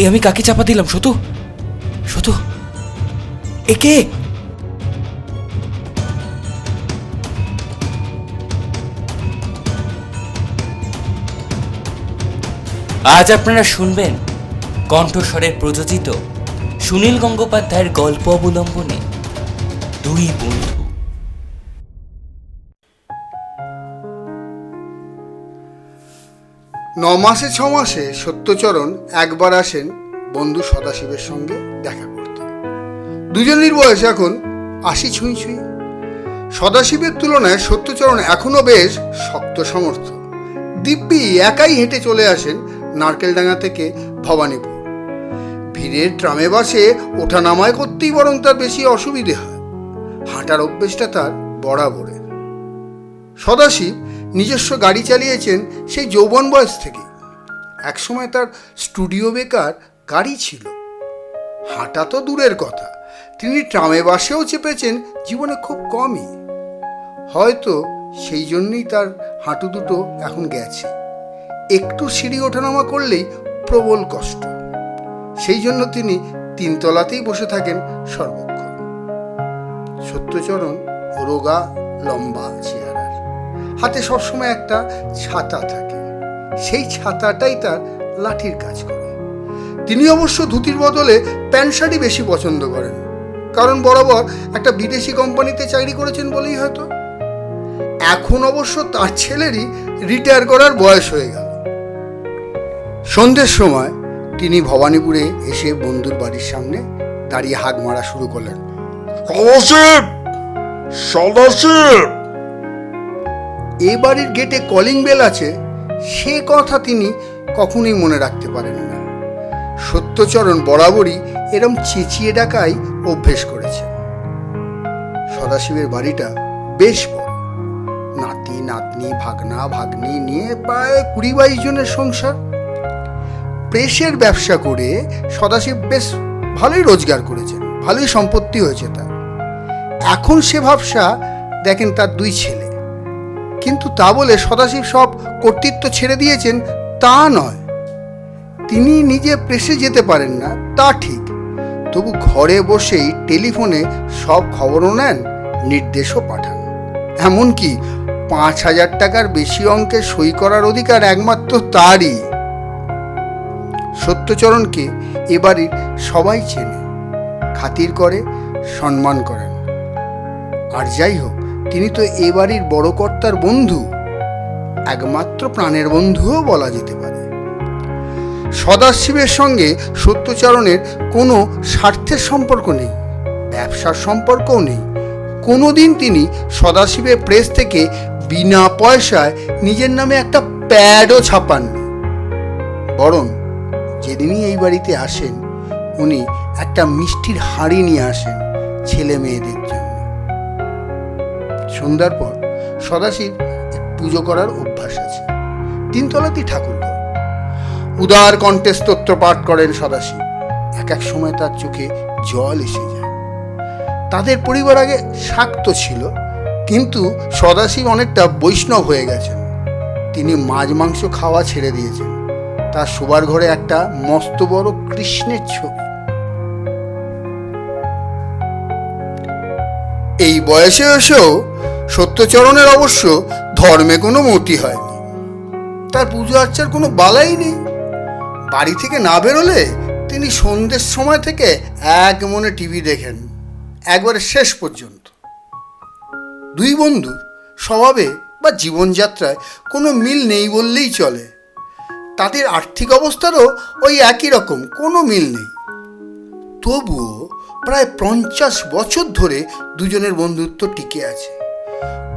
এ আমি কাকে চাপা দিলাম, সতু? সতু? এ কে? আজ আপনারা শুনবেন কণ্ঠস্বরের প্রযোজিত সুনীল গঙ্গোপাধ্যায়ের গল্প অবলম্বনে দুই বন্ধু। ন মাসে ছ মাসে সত্যচরণ একবার আসেন বন্ধু সদাশিবের সঙ্গে দেখা করতে। দুজনের বয়স এখন আশি ছুঁই ছুঁই। সদাশিবের তুলনায় সত্যচরণ এখনও বেশ শক্ত সমর্থ দিব্যি একাই হেঁটে চলে আসেন নারকেলডাঙ্গা থেকে ভবানীপুর। ভিড়ের ট্রামে বাসে ওঠানামায় করতেই বরং তার বেশি অসুবিধে হয়। হাঁটার অভ্যেসটা তার বরাবরের। সদাশিব নিজস্ব গাড়ি চালিয়েছেন সেই যৌবন বয়স থেকে। একসময় তার স্টুডিও বেকার গাড়ি ছিল। হাঁটা তো দূরের কথা। তিনি ট্রামে বাসেও চেপেছেন, জীবনে খুব কমই। হয়তো সেই জন্যই তার হাঁটু দুটো এখন গেছে। একটু সিঁড়ি ওঠানামা করলেই প্রবল কষ্ট। সেই জন্য তিনি তিনতলাতেই বসে থাকেন সর্বক্ষণ। সত্যচরণ রোগা লম্বা চেহারার হাতে সবসময় একটা ছাতা থাকে। সেই ছাতাটাই তার লাঠির কাজ করে। তিনি অবশ্য ধুতির বদলে প্যান্ট শার্টই বেশি পছন্দ করেন। কারণ বরাবর একটা বিদেশি কোম্পানিতে চাকরি করেছেন বলেই হয়তো। এখন অবশ্য তার ছেলেরই রিটায়ার করার বয়স হয়ে গেল। সন্ধ্যের সময় তিনি ভবানীপুরে এসে বন্ধুর বাড়ির সামনে দাঁড়িয়ে হাঁক মারা শুরু করলেন। সদাশিব সদাশিব এ বাড়ির গেটে কলিং বেল আছে, সে কথা তিনি কখনোই মনে রাখতে পারেন না। সত্যচরণ বরাবরই এরম চেঁচিয়ে ডাকাই অভ্যেস করেছেন সদাশিবের বাড়িটা বেশ বড়। নাতি, নাতনি, ভাগনা, ভাগ্নি নিয়ে প্রায় কুড়ি বাইশ জনের সংসার। প্রেসের ব্যবসা করে সদাশিব বেশ ভালোই রোজগার করেছেন, ভালোই সম্পত্তি হয়েছে তার। এখন সে ভাবসা, দেখেন তার দুই ছেলে। কিন্তু তা বলে সদাশিব সব কর্তৃত্ব ছেড়ে দিয়েছেন, তা নয়। তিনি নিজে প্রেসে যেতে পারেন না, তা ঠিক। তবু ঘরে বসেই টেলিফোনে সব খবরও নেন, নির্দেশও পাঠান। এমনকি পাঁচ হাজার টাকার বেশি অঙ্কে সই করার অধিকার একমাত্র তারই। সত্যচরণকে এবারই সবাই চেনে, খাতির করে, সম্মান করেন। আর যাই হোক তিনি তো এ বাড়ির বড় কর্তার বন্ধু। একমাত্র প্রাণের বন্ধুও বলা যেতে পারে। সদাশিবের সঙ্গে সত্যচারণের কোনো স্বার্থের সম্পর্ক নেই, ব্যবসার সম্পর্কও নেই। কোনোদিন তিনি সদাশিবের প্রেস থেকে বিনা পয়সায় নিজের নামে একটা প্যাডও ছাপাননি। বরং যেদিনই এই বাড়িতে আসেন, উনি একটা মিষ্টির হাঁড়ি নিয়ে আসেন ছেলে মেয়েদের জন্য। সন্ধ্যার পর সদাশিব পুজো করার অভ্যাস আছে। তিনতলাতেই ঠাকুর উদার কণ্ঠে স্তোত্র পাঠ করেন সদাশিব। এক এক সময় তার চোখে জল এসে যায়। তাদের পরিবার আগে শাক্ত ছিল, কিন্তু সদাশিব অনেকটা বৈষ্ণব হয়ে গেছেন। তিনি মাছ মাংস খাওয়া ছেড়ে দিয়েছেন। তার শোবার ঘরে একটা মস্ত বড় কৃষ্ণের ছবি। এই বয়সে এসেও সত্যচরণের অবশ্য ধর্মে কোনো মতি হয়নি। তার পুজো আর্চার কোনো বালাই নেই। বাড়ি থেকে না বেরোলে তিনি সন্ধ্যের সময় থেকে এক মনে টিভি দেখেন, একবারে শেষ পর্যন্ত। দুই বন্ধুর স্বভাবে বা জীবনযাত্রায় কোনো মিল নেই বললেই চলে। তাদের আর্থিক অবস্থারও ওই একই রকম, কোনো মিল নেই। তবুও প্রায় পঞ্চাশ বছর ধরে দুজনের বন্ধুত্ব টিকে আছে।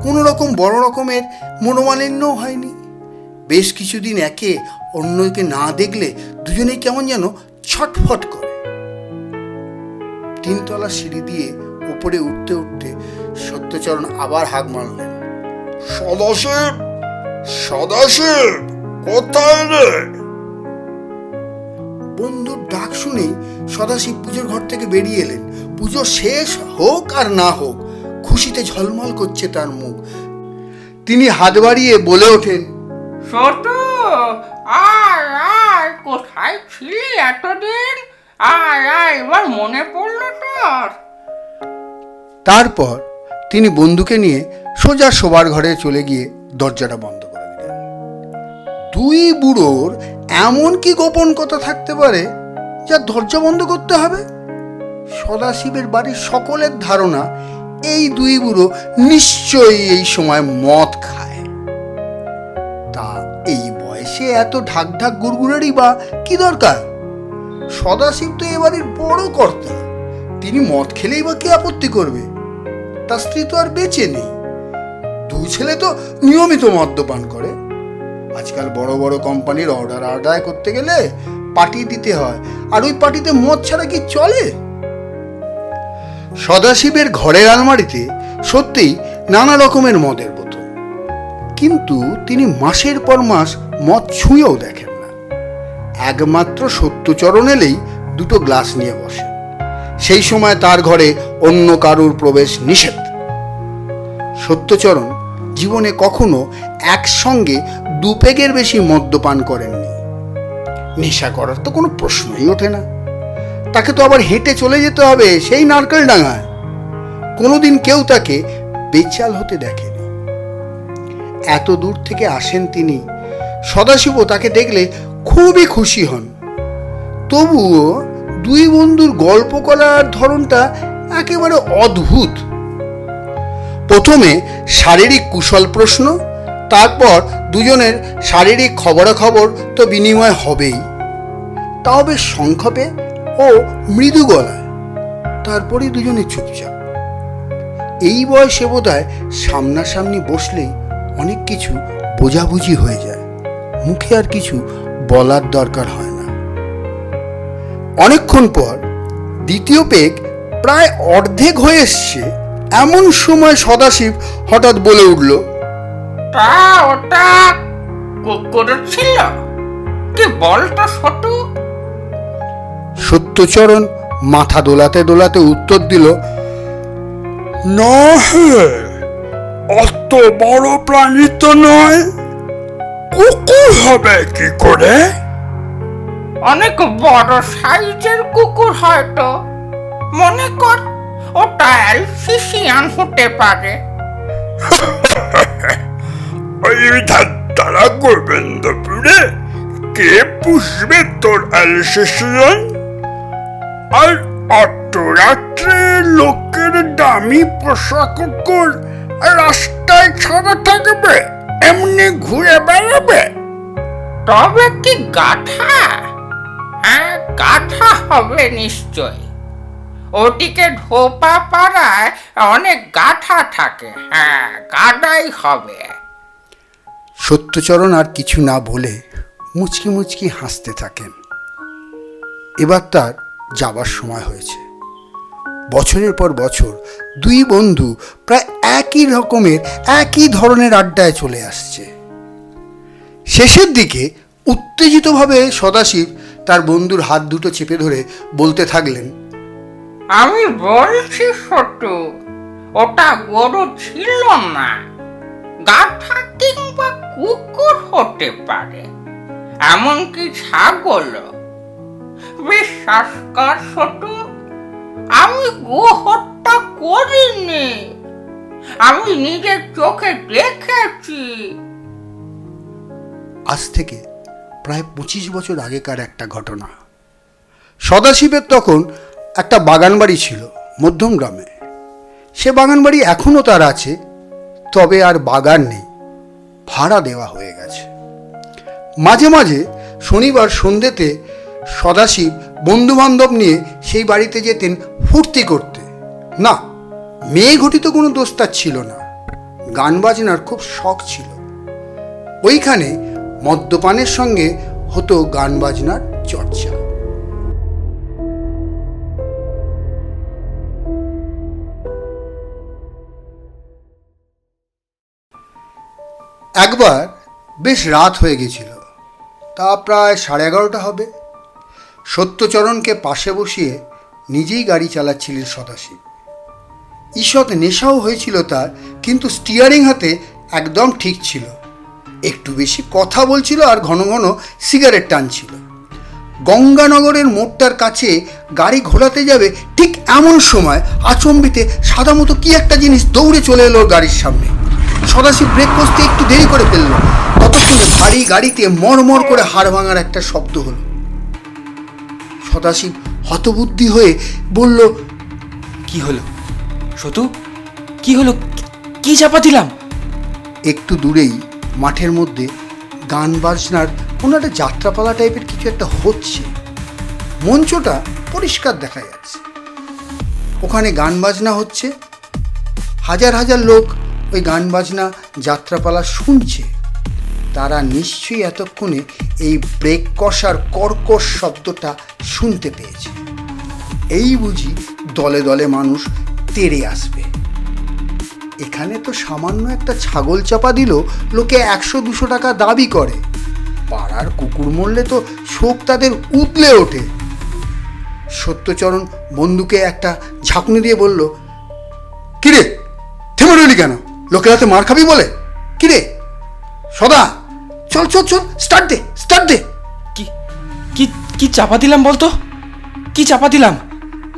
কোনো রকম বড় রকমের মনোমালিন্যও হয়নি। বেশ কিছুদিন একে অন্যকে না দেখলে দুজনেই কেমন যেন ছটফট করে। তিনতলা সিঁড়ি দিয়ে উপরে উঠতে উঠতে সত্যচরণ আবার হাঁক মারলেন, সদাশিব সদাশিব, কোথায় রে? বন্ধুর ডাক শুনেই সদাশিব পুজোর ঘর থেকে বেরিয়ে এলেন। পুজো শেষ হোক আর না হোক খুশিতে ঝলমল করছে তার মুখ। তিনি হাত বাড়িয়ে বলে ওঠেন আয় আয় কোথায় ছিলি এতদিন? আয় আয় এবার মনে পড়ল তোর। তারপর তিনি বন্ধুকে নিয়ে সোজা শোবার ঘরে চলে গিয়ে দরজাটা বন্ধ করে দিলেন। দুই বুড়োর এমন কি গোপন কথা থাকতে পারে যা দরজা বন্ধ করতে হবে? সদাশিবের বাড়ির সকলের ধারণা এই দুই বুড়ো নিশ্চয়ই এই সময় মদ খায়। তা এই বয়সে এত ঢাক ঢাক গুড়গুড়ারই বা কি দরকার? সদাশিব তো এবারের বড় কর্তা। তিনি মদ খেলেই বা কি আপত্তি করবে? তার স্ত্রী তো আর বেঁচে নেই। দুই ছেলে তো নিয়মিত মদ্যপান করে। আজকাল বড় বড় কোম্পানির অর্ডার আদায় করতে গেলে পার্টি দিতে হয়। আর ওই পার্টিতে মদ ছাড়া কি চলে? সদাশিবের ঘরের আলমারিতে সত্যিই নানা রকমের মদের বোতল। কিন্তু তিনি মাসের পর মাস মদ ছুঁয়েও দেখেন না। একমাত্র সত্যচরণ এলেই দুটো গ্লাস নিয়ে বসেন সেই সময় তার ঘরে অন্য কারুর প্রবেশ নিষেধ। সত্যচরণ জীবনে কখনো একসঙ্গে দু পেগের বেশি মদ্যপান করেননি। নেশা করার তো কোনো প্রশ্নই ওঠে না। তাকে তো আবার হেঁটে চলে যেতে হবে, সেই নারকেল ডাঙায়। কোনোদিন কেউ তাকে বেচাল হতে দেখেনি। এত দূর থেকে আসেন তিনি, সদাশিব তাকে দেখলে খুবই খুশি হন। তবুও দুই বন্ধুর গল্প করার ধরনটা একেবারে অদ্ভুত। প্রথমে শারীরিক কুশল প্রশ্ন, তারপর দুজনের শারীরিক খবরাখবর তো বিনিময় হবেই। তাও বেশ সংক্ষেপে ও মৃদু গলায়। তারপরে দুজনে চুপচাপ। এই বয়সে বোধহয় সামনাসামনি বসলেই অনেক কিছু বোঝাবুঝি হয়ে যায়। মুখে আর কিছু বলার দরকার হয় না। অনেকক্ষণ পর দ্বিতীয় পেগ প্রায় অর্ধেক হয়ে এসছে এমন সময় সদাশিব হঠাৎ বলে উঠল, তা ওটা ছিল? কি বলতো ছোটু সত্যচরণ মাথা দোলাতে দোলাতে উত্তর দিল না হে অত বড় প্রাণী তো নয়। কুকুর হবে কি করে? অনেক বড় সাইজের কুকুর হয়তো। মনে কর ওটা অ্যালসিসিয়ান হতে পারে। ওই ধাত্তারা গোবিন্দপুরে কে পুষবে তোর অ্যালসেশন আর অত রাত্রে লোকের দামি পোশাক কুকুর রাস্তায় ছাড়া থাকবে এমনি ঘুরে বেড়াবে। তবে কি গাধা? হ্যাঁ গাধা হবে নিশ্চয় ওটিকে ধোপা পাড়ায় অনেক গাধা থাকে। হ্যাঁ গাধাই হবে। সত্যচরণ আর কিছু না বলে মুচকি মুচকি হাসতে থাকেন। এবার তার যাবার সময় হয়েছে। বছরের পর বছর দুই বন্ধু প্রায় একই রকমের, একই ধরনের আড্ডায় চলে আসছে। শেষের দিকে উত্তেজিতভাবে সদাশিব তার বন্ধুর হাত দুটো চেপে ধরে বলতে থাকলেন, আমি বলছি ছোটু ওটা গরু ছিল না। গাধা কিংবা কুকুর হতে পারে, এমনকি ছাগল বিশ্বাস কর ছোটু। আমি গো হত্যা করিনি। আমি নিজের চোখে দেখেছি। আজ থেকে প্রায় পঁচিশ বছর আগেকার একটা ঘটনা। সদাশিবের তখন একটা বাগান বাড়ি ছিল মধ্যম গ্রামে। সে বাগান বাড়ি এখনও তার আছে, তবে আর বাগান নেই। ভাড়া দেওয়া হয়ে গেছে। মাঝে মাঝে শনিবার সন্ধ্যেতে সদাশিব বন্ধু বান্ধব নিয়ে সেই বাড়িতে যেতেন ফুর্তি করতে। না, মেয়ে ঘটিত কোনো দোস্তার ছিল না। গান বাজনার খুব শখ ছিল। ওইখানে মদ্যপানের সঙ্গে হতো গান বাজনার চর্চা। একবার বেশ রাত হয়ে গেছিল। তা প্রায় সাড়ে এগারোটা হবে। সত্যচরণকে পাশে বসিয়ে নিজেই গাড়ি চালাচ্ছিলেন সদাশিব। ঈষৎ নেশাও হয়েছিল তার, কিন্তু স্টিয়ারিং হাতে একদম ঠিক ছিল। একটু বেশি কথা বলছিল আর ঘন ঘন সিগারেট টানছিল। গঙ্গানগরের মোড়টার কাছে গাড়ি ঘোরাতে যাবে ঠিক এমন সময় আচম্বিতে সাদা মতো কি একটা জিনিস দৌড়ে চলে এলো গাড়ির সামনে। সদাশিব ব্রেক কষতে একটু দেরি করে ফেলল। ততক্ষণে ভারী গাড়িতে মরমর করে হাড় ভাঙার একটা শব্দ হলো। সদাশিব হতবুদ্ধি হয়ে বলল, কি হলো? সতু, কি হলো? কি- চাপা দিলাম একটু দূরেই, মাঠের মধ্যে গান বাজনার কোনো একটা যাত্রাপালা টাইপের কিছু একটা হচ্ছে। মঞ্চটা পরিষ্কার দেখা যাচ্ছে। ওখানে গান বাজনা হচ্ছে। হাজার হাজার লোক ওই গান বাজনা যাত্রাপালা শুনছে। তারা নিশ্চয়ই এতক্ষণে এই ব্রেক কষার কর্কশ শব্দটা শুনতে পেয়েছে। এই বুঝি দলে দলে মানুষ তেড়ে আসবে। এখানে তো সামান্য একটা ছাগল চাপা দিল, লোকে একশো দুশো টাকা দাবি করে। পাড়ার কুকুর মরলে তো শোক তাদের উতলে ওঠে। সত্যচরণ বন্ধুকে একটা ঝাঁকুনি দিয়ে বলল, কিরে, থেমে রইলি কেন? লোকেরা তো মার খাবি বলে। কিরে, সদা। চল চল চল স্টার্ট দে স্টার্ট দে। কি কি কি চাপা দিলাম বলতো? কি চাপা দিলাম?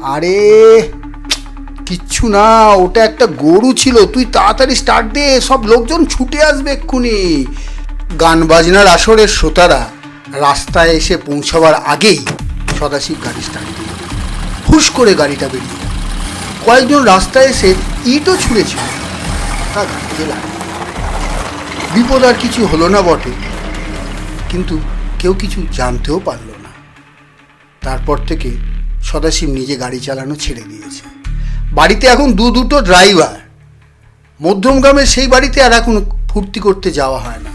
আরে কিচ্ছু না ওটা একটা গরু ছিল তুই তাড়াতাড়ি স্টার্ট দে সব লোকজন ছুটে আসবে এক্ষুনি। গান বাজনার আসরের শ্রোতারা রাস্তায় এসে পৌঁছাবার আগেই সদাশিব গাড়ি স্টার্ট দিল। হুশ করে গাড়িটা বেরিয়ে। কয়েকজন রাস্তায় এসে ইটও ছুঁড়েছিল। তা গাড়িতে লাগল। বিপদ আর কিছু হলো না বটে। কিন্তু কেউ কিছু জানতেও পারল না। তারপর থেকে সদাশিব নিজে গাড়ি চালানো ছেড়ে দিয়েছে। বাড়িতে এখন দু দুটো ড্রাইভার। মধ্যমগ্রামের সেই বাড়িতে আর এখন ফুর্তি করতে যাওয়া হয় না।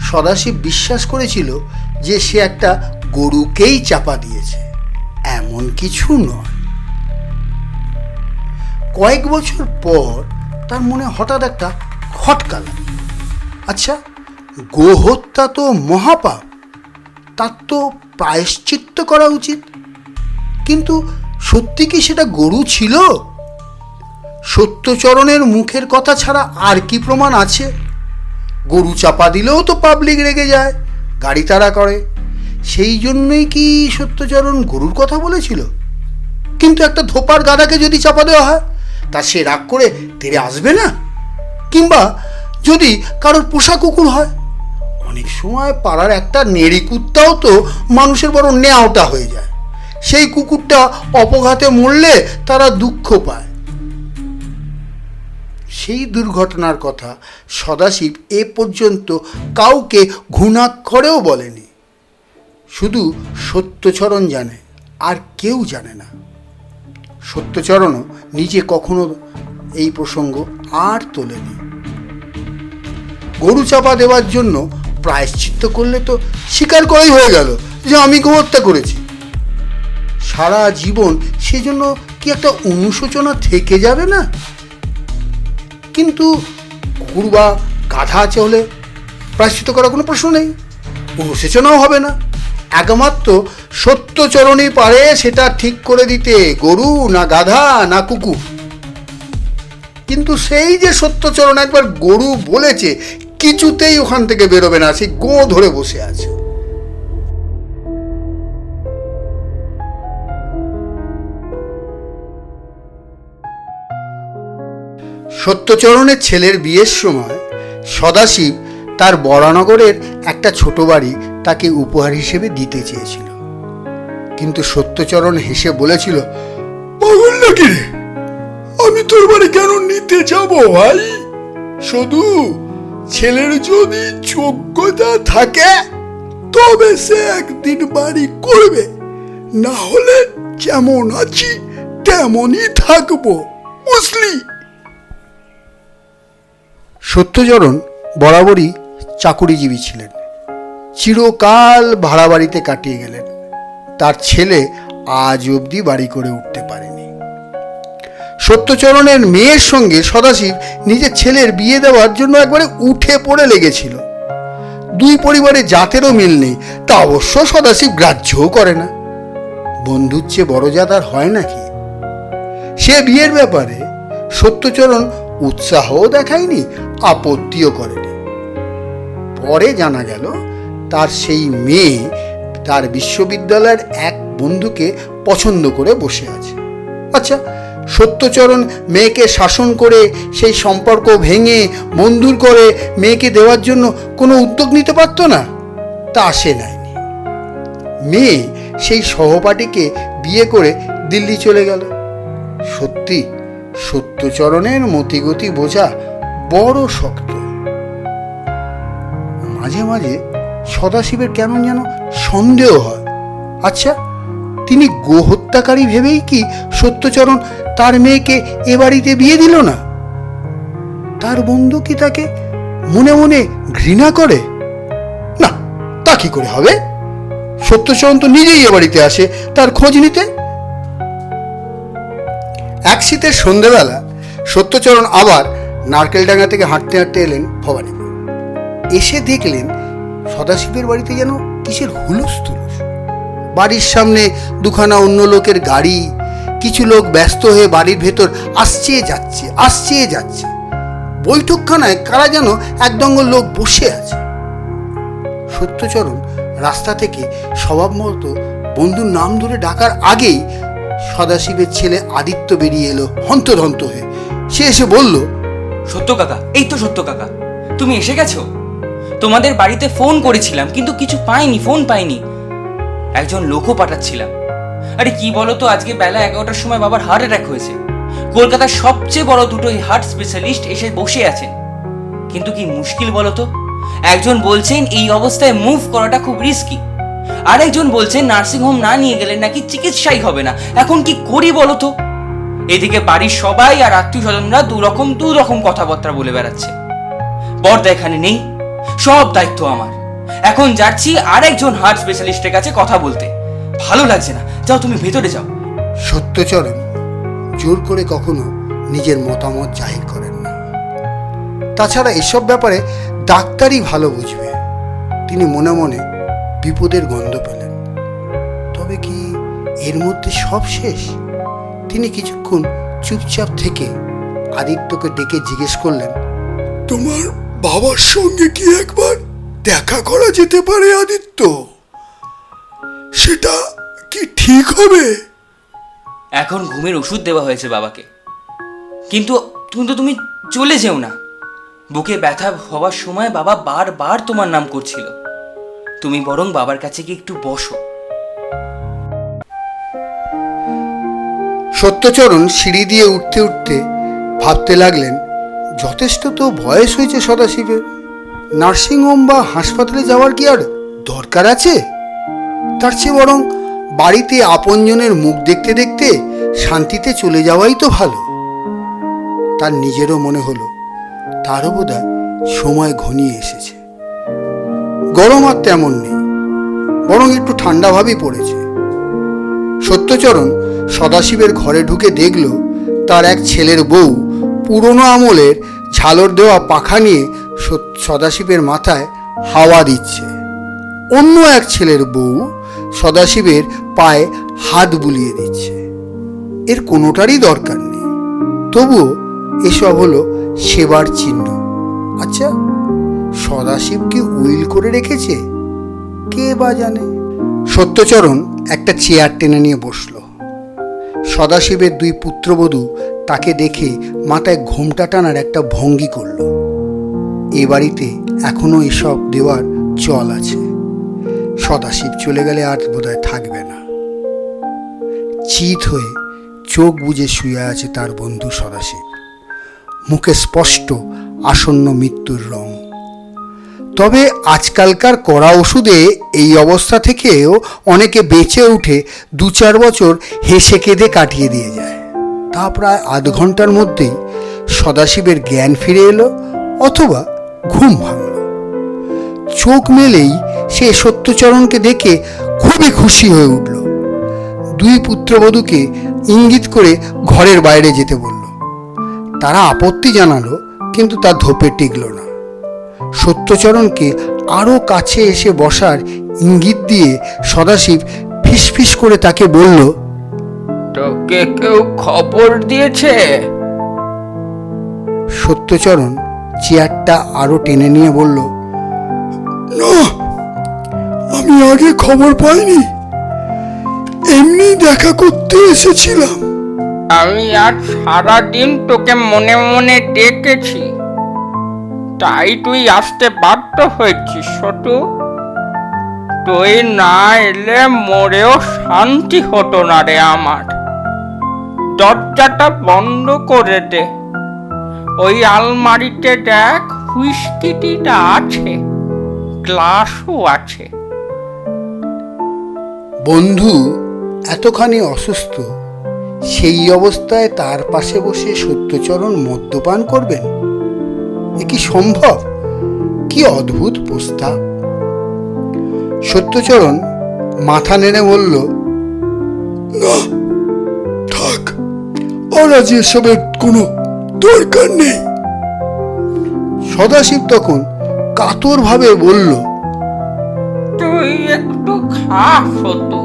সদাশিব বিশ্বাস করেছিল যে সে একটা গরুকেই চাপা দিয়েছে। এমন কিছু নয়। কয়েক বছর পর তার মনে হঠাৎ একটা খটকা লাগে আচ্ছা গোহত্যা তো মহাপাপ, তার তো প্রায়শ্চিত্ত করা উচিত। কিন্তু সত্যি কি সেটা গরু ছিল? সত্যচরণের মুখের কথা ছাড়া আর কি প্রমাণ আছে? গরু চাপা দিলেও তো পাবলিক রেগে যায়, গাড়ি তাড়া করে। সেই জন্যই কি সত্যচরণ গরুর কথা বলেছিল? কিন্তু একটা ধোপার গাদাকে যদি চাপা দেওয়া হয়, তা সে রাগ করে তেরে আসবে না? কিংবা যদি কারোর পোষা কুকুর হয়। অনেক সময় পাড়ার একটা নেড়ি কুত্তাও তো মানুষের বড় নেওয়াটা হয়ে যায়। সেই কুকুরটা অপঘাতে মরলে তারা দুঃখ পায়। সেই দুর্ঘটনার কথা সদাশিব এ পর্যন্ত কাউকে ঘুণাক্ষরেও বলেনি। শুধু সত্যচরণ জানে, আর কেউ জানে না। সত্যচরণও নিজে কখনো এই প্রসঙ্গ আর তোলেনি। গরু চাপা দেওয়ার জন্য প্রায়শ্চিত্ত করলে তো স্বীকার করাই হয়ে গেল যে আমি গোহত্যা করেছি। সারা জীবন সেজন্য কি একটা অনুশোচনা থেকে যাবে না? কিন্তু কুকুর বা গাধা আছে হলে প্রায়শ্চিত করার কোনো প্রশ্ন নেই, অনুশোচনাও হবে না। একমাত্র সত্যচরণই পারে সেটা ঠিক করে দিতে গরু না গাধা না কুকুর। কিন্তু সেই যে সত্যচরণ একবার গরু বলেছে কিছুতেই ওখান থেকে বেরোবে না সে গো ধরে বসে আছে। সত্যচরণের ছেলের বিয়ের সময় সদাশিব তার বরানগরের একটা ছোট বাড়ি তাকে উপহার হিসেবে দিতে চেয়েছিল। কিন্তু সত্যচরণ হেসে বলেছিল, পাগল নাকি আমি তোর বাড়ি কেন নিতে যাব ভাই? শুধু ছেলের যদি যোগ্যতা থাকে, তবে সে একদিন বাড়ি করবে। না হলে যেমন আছি, তেমনই থাকব। বুঝলি? সত্যচরণ বরাবরই চাকুরিজীবী ছিলেন। চিরকাল ভাড়া বাড়িতে কাটিয়ে গেলেন। তার ছেলে আজ অবধি বাড়ি করে উঠতে পারেনি। সত্যচরণের মেয়ের সঙ্গে সদাশিব নিজের ছেলের বিয়ে দেওয়ার জন্য একবারে উঠে পড়ে লেগেছিল। দুই পরিবারে জাতেরও মিল নেই, তা অবশ্য সদাশিব গ্রাহ্যও করে না। বন্ধুর চেয়ে বড় জাত আর হয় নাকি? সে বিয়ের ব্যাপারে সত্যচরণ উৎসাহও দেখায়নি, আপত্তিও করেনি। পরে জানা গেল, তার সেই মেয়ে তার বিশ্ববিদ্যালয়ের এক বন্ধুকে পছন্দ করে বসে আছে। আচ্ছা সত্যচরণ মেয়েকে শাসন করে সেই সম্পর্ক ভেঙে মন্দুর করে মেয়েকে দেওয়ার জন্য কোনো উদ্যোগ নিতে পারতো না? তা আসে নেয়নি। মেয়ে সেই সহপাঠীকে বিয়ে করে দিল্লি চলে গেল। সত্যি, সত্যচরণের মতিগতি বোঝা বড় শক্ত। মাঝে মাঝে সদাশিবের কেমন যেন সন্দেহ হয়। আচ্ছা তিনি গোহত্যাকারী ভেবেই কি সত্যচরণ তার মেয়েকে এ বাড়িতে বিয়ে দিল না? তার বন্ধু কি তাকে মনে মনে ঘৃণা করে? না, তা কি করে হবে? সত্যচরণ তো নিজেই এ বাড়িতে আসে, তার খোঁজ নিতে। এক শীতের সন্ধেবেলা সত্যচরণ আবার নারকেলডাঙ্গা থেকে হাঁটতে হাঁটতে এলেন ভবানীপুর এসে দেখলেন সদাশিবের বাড়িতে যেন কিসের হুলুস তুলুস বাড়ির সামনে দুখানা অন্য লোকের গাড়ি কিছু লোক ব্যস্ত হয়ে বাড়ির ভেতর আসছে যাচ্ছে আসছে যাচ্ছে। বৈঠকখানায় কারা যেন একদঙ্গ লোক বসে আছে। সত্যচরণ রাস্তা থেকে স্বভাব মতো বন্ধুর নাম ধরে ডাকার আগেই সদাশিবের ছেলে আদিত্য বেরিয়ে এলো হন্তদন্ত হয়ে। সে এসে বলল, সত্য কাকা, এই তো সত্য কাকা। তুমি এসে গেছো? তোমাদের বাড়িতে ফোন করেছিলাম, কিন্তু কিছু পাইনি, ফোন পাইনি। একজন লোকও পাঠাচ্ছিলাম। আরে কি বলো তো আজকে বেলা এগারোটার সময় বাবার হার্ট অ্যাটাক হয়েছে। কলকাতার সবচেয়ে বড় দুটো হার্ট স্পেশালিস্ট এসে বসে আছেন কিন্তু কি মুশকিল বলো তো একজন বলছেন এই অবস্থায় মুভ করাটা খুব রিস্কি আরেকজন বলছেন নার্সিং হোম না নিয়ে গেলে নাকি চিকিৎসাই হবে না। এখন কি করি বলো তো এদিকে বাড়ির সবাই আর আত্মীয় স্বজনরা দু রকম দু রকম কথাবার্তা বলে বেড়াচ্ছে। বর্দা এখানে নেই, সব দায়িত্ব আমার। এখন যাচ্ছি আরেকজন হার্ট স্পেশালিস্টের কাছে কথা বলতে। ভালো লাগছে না। যাও তুমি ভেতরে যাও। সত্যচরণ জোর করে কখনো নিজের মতামত জাহির করেন না। তাছাড়া এসব ব্যাপারে ডাক্তারই ভালো বুঝবে। তিনি মনে মনে বিপদের গন্ধ পেলেন। তবে কি এর মধ্যে সব শেষ? তিনি কিছুক্ষণ চুপচাপ থেকে আদিত্যকে ডেকে জিজ্ঞেস করলেন তোমার বাবার সঙ্গে কি একবার দেখা করা যেতে পারে আদিত্য? সেটা কি ঠিক হবে? এখন ঘুমের ওষুধ দেওয়া হয়েছে বাবাকে। কিন্তু কিন্তু তুমি চলে যেও না। বুকে ব্যথা হওয়ার সময় বাবা বারবার তোমার নাম করছিল। তুমি বরং বাবার কাছে গিয়ে একটু বসো। সত্যচরণ সিঁড়ি দিয়ে উঠতে উঠতে ভাবতে লাগলেন যথেষ্ট তো বয়স হয়েছে সদাশিবের। নার্সিংহোম বা হাসপাতালে যাওয়ার কি আর দরকার আছে? তার চেয়ে বরং বাড়িতে আপনজনের মুখ দেখতে দেখতে শান্তিতে চলে যাওয়াই তো ভালো। তার নিজেরও মনে হলো, তারও বোধ সময় ঘনিয়ে এসেছে। গরম আর তেমন নেই, বরং একটু ঠান্ডা ভাবই পড়েছে। সত্যচরণ সদাশিবের ঘরে ঢুকে দেখল, তার এক ছেলের বউ পুরনো আমলের ঝালর দেওয়া পাখা নিয়ে সদাশিবের মাথায় হাওয়া দিচ্ছে। অন্য এক ছেলের বউ সদাশিবের পায়ে হাত বুলিয়ে দিচ্ছে। এর কোনোটারই দরকার নেই। তবুও এসব হলো সেবার চিহ্ন। আচ্ছা সদাশিব কি উইল করে রেখেছে? কে বা জানে? সত্যচরণ একটা চেয়ার টেনে নিয়ে বসল। সদাশিবের দুই পুত্রবধূ তাকে দেখে মাথায় ঘোমটা টানার একটা ভঙ্গি করল। এ বাড়িতে এখনও এসব দেওয়ার চল আছে। সদাশিব চলে গেলে আর বোধহয় থাকবে না। চিত হয়ে চোখ বুজে শুয়ে আছে তার বন্ধু সদাশিব। মুখে স্পষ্ট আসন্ন মৃত্যুর রং। তবে আজকালকার কড়া ওষুধে এই অবস্থা থেকেও অনেকে বেঁচে উঠে দু চার বছর হেসে কেঁদে কাটিয়ে দিয়ে যায়। তা প্রায় আধ ঘণ্টার মধ্যেই সদাশিবের জ্ঞান ফিরে এলো অথবা ঘুম ভাঙল। চোখ মেলেই সে সত্যচরণকে দেখে খুবই খুশি হয়ে উঠল। দুই পুত্রবধূকে ইঙ্গিত করে ঘরের বাইরে যেতে বলল। তারা আপত্তি জানালো কিন্তু তার ধোপে টিকল না। সত্যচরণকে আরও কাছে এসে বসার ইঙ্গিত দিয়ে সদাশিব ফিসফিস করে তাকে বলল তোকে কেউ খবর দিয়েছে? সত্যচরণ চেয়ারটা আরও টেনে নিয়ে বলল না, আমি আগে খবর পাইনি। এমনি দেখা করতে এসেছিলাম। আমি আজ সারাদিন তোকে মনে মনে ডেকেছি। তাই তুই আসতে বাধ্য হয়েছিস, ছোটু। তুই না এলে মরেও শান্তি হতো না রে আমার। দরজাটা বন্ধ করে দে। ওই আলমারিতে দেখ হুইস্কিটিটা আছে। গ্লাসও আছে। বন্ধু, এতখানি অসুস্থ, সেই অবস্থায় তার পাশে বসে সত্যচরণ মদ্যপান করবেন? এ কি সম্ভব? কি অদ্ভুত প্রস্তাব! সত্যচরণ মাথা নেড়ে বলল থাক এসবের কোনো দরকার নেই। সদাশিব তখন কাতরভাবে বলল তুই একটু খাস হতো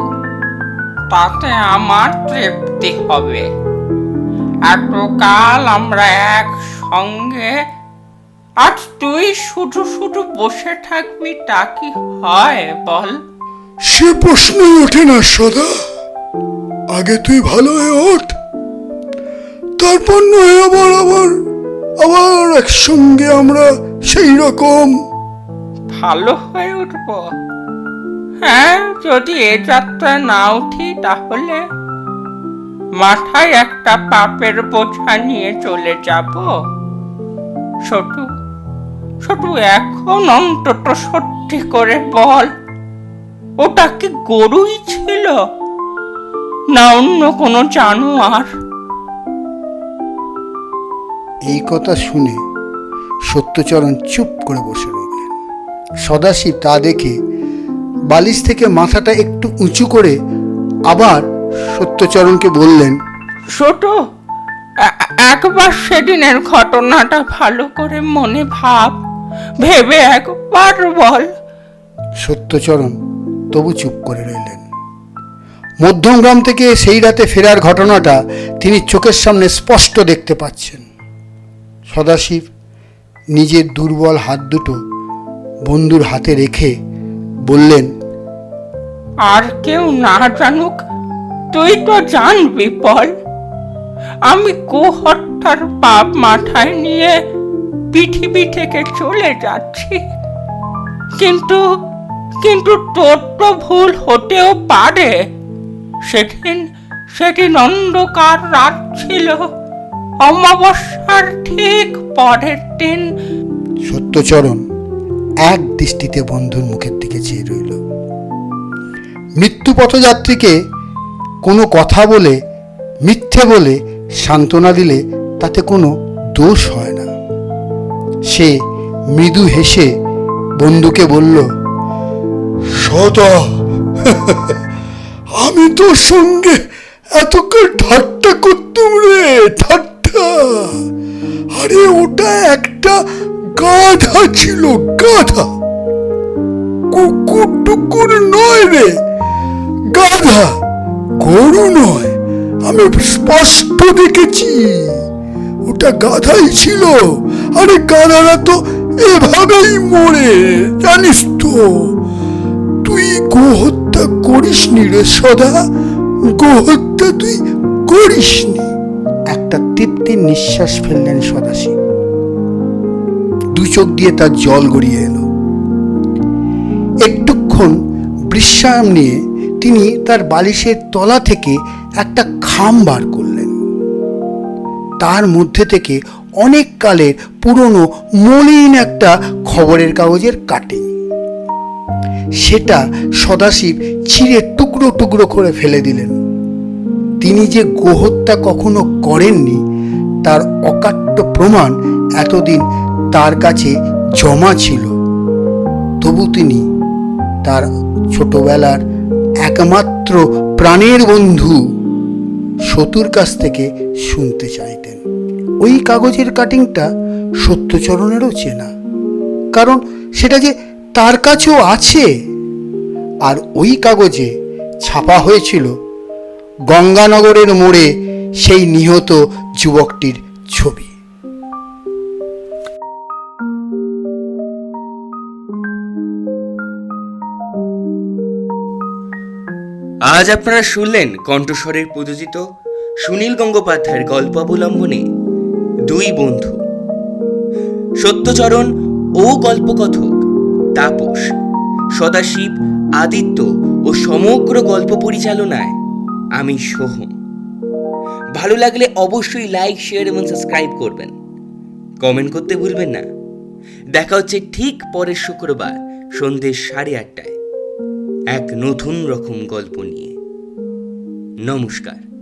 তাতে আমার তৃপ্তি হবে। এতকাল আমরা একসঙ্গে আজ তুই শুধু শুধু বসে থাকবি তা কি হয় বল? সে প্রশ্নই ওঠে না সদা। আগে তুই ভালো হয়ে ওঠ তারপর নয় আবার আবার আবার একসঙ্গে আমরা সেই রকম। ভালো হয়ে উঠব। হ্যাঁ যদি এ যাত্রায় না উঠি তাহলে মাথায় একটা পাপের বোঝা নিয়ে চলে যাব। ছোট ছোট এখন অন্তত সত্যি করে বল ওটা কি গরুই ছিল না অন্য কোনো জানোয়ার? এই কথা শুনে সত্যচরণ চুপ করে বসে রইলেন। সদাশিব তা দেখে বালিশ থেকে মাথাটা একটু উঁচু করে আবার সত্যচরণকে বললেন ছোট একবার সেদিনের ঘটনাটা ভালো করে মনে ভাব। ভেবে একবার বল। সত্যচরণ তবু চুপ করে রইলেন। মধ্যমগ্রাম থেকে সেই রাতে ফেরার ঘটনাটা তিনি চোখের সামনে স্পষ্ট দেখতে পাচ্ছেন। সদাশিব নিজের দুর্বল হাত দুটো বন্ধুর হাতে রেখে বললেন, আর কেউ না জানুক, তুই তো জানবি বল, আমি গোহত্যার পাপ মাথায় নিয়ে পৃথিবী থেকে চলে যাচ্ছি। কিন্তু কিন্তু তোর তো ভুল হতেও পারে। সেদিন সেদিন অন্ধকার রাত ছিল, অমাবস্যার ঠিক পরের দিন। সত্যচরণ এক দৃষ্টিতে বন্ধুর মুখের দিকে চেয়ে রইল। মৃত্যু পথযাত্রীকে কোনো কথা বলে, মিথ্যে বলে সান্ত্বনা দিলে তাতে কোনো দোষ হয় না। সে মৃদু হেসে বন্ধুকে বলল সদা আমি তোর সঙ্গে এতকাল ঠাট্টা করতুম রে, ঠাট্টা। আরে, ওটা একটা গাধা ছিল, গাধা। কুকুর টুকুর নয় রে, গাধা। গরু নয়, আমি স্পষ্ট দেখেছি। ওটা গাধাই ছিল, আরে গাধারা তো এভাবেই মরে, জানিস তো। তুই গোহত্যা করিসনি রে, সদা, গোহত্যা তুই করিসনি। একটা তৃপ্তির নিঃশ্বাস ফেললেন সদাশিব। দু চোখ দিয়ে তার জল গড়িয়ে এলো। একটুক্ষণ বিশ্রাম নিয়ে তিনি তার বালিশের তলা থেকে একটা খাম বার করলেন। তার মধ্যে থেকে অনেক কালের পুরনো মলিন একটা খবরের কাগজের কাটিং। সেটা সদাশিব ছিঁড়ে টুকরো টুকরো করে ফেলে দিলেন। তিনি যে গোহত্যা কখনো করেননি, তার অকাট্য প্রমাণ এতদিন তার কাছে জমা ছিল। তবু তিনি তার ছোটবেলার একমাত্র প্রাণের বন্ধু সতুর কাছ থেকে শুনতে চাইতেন। ওই কাগজের কাটিংটা সত্যচরণেরও চেনা, কারণ সেটা যে তার কাছেও আছে। আর ওই কাগজে ছাপা হয়েছিল গঙ্গানগরের মোড়ে সেই নিহত যুবকটির ছবি। আজ আপনারা শুনলেন কণ্ঠস্বরের প্রযোজিত সুনীল গঙ্গোপাধ্যায়ের গল্প অবলম্বনে দুই বন্ধু। সত্যচরণ ও গল্পকথক তাপস, সদাশিব, আদিত্য ও সমগ্র গল্প পরিচালনায় আমি সোহম ভালো লাগলে অবশ্যই লাইক শেয়ার এবং সাবস্ক্রাইব করবেন। কমেন্ট করতে ভুলবেন না। দেখা হচ্ছে ঠিক পরের শুক্রবার সন্ধ্যে সাড়ে আটটায়। এক নতুন রকম গল্প নিয়ে। নমস্কার।